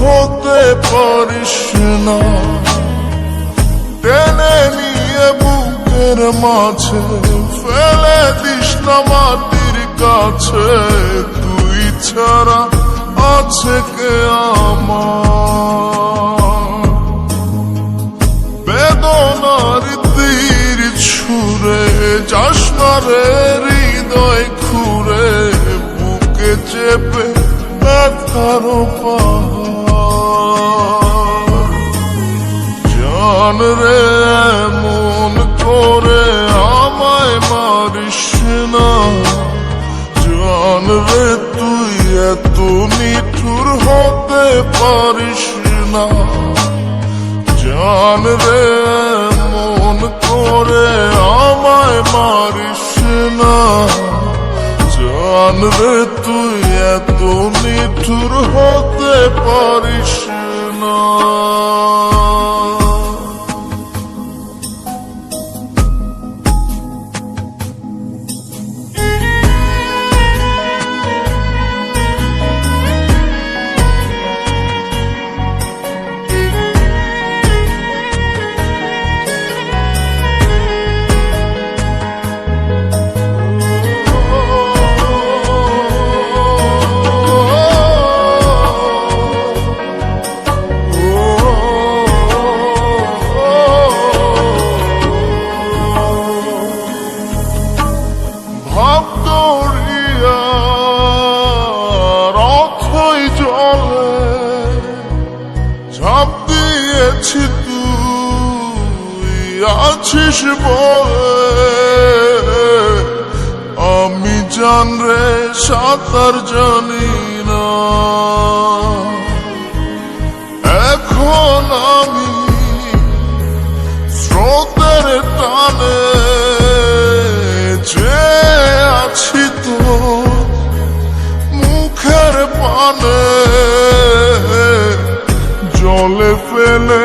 হতে পারিস না। টেনে নিয়ে বুকের মাঝে ফেলে দিস না মাটির কাছে। তুই ছাড়া আছে কে আমার? বেদনার তীর ছুঁড়ে যাস না রে মন করে আমায় মারিস না। জান রে, তুই এত নিঠুর হতে পারিস না। জান রে, মন করে আমায় মারিস না। জান রে, তুই এত নিঠুর হতে পারিস না। আছিস আমি জান রে সাঁতার জানি না। এখন আমি স্রোতের টানে যে আছি তো মুখের পানে, জলে ফেলে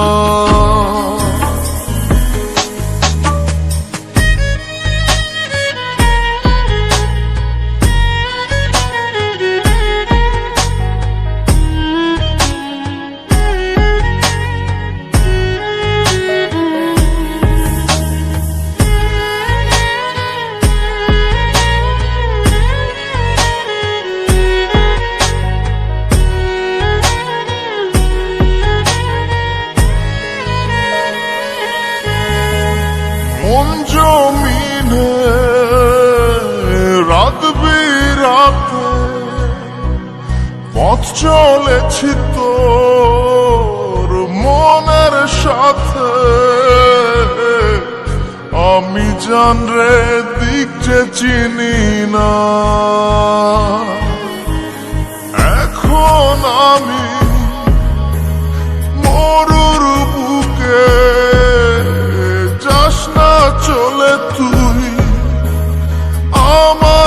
পথ চলেছি তোর মনের সাথে। আমি জান রে, দিক চিনি না। এখন আমি মরুর বুকে। যাস না চলে তুই আমায়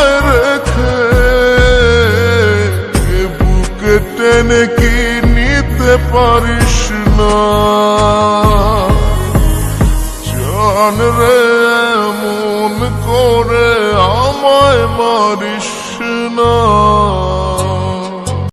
বুকে টেনে কি নিতে পারিস না? জান রে মন করে আমায় মারিস না।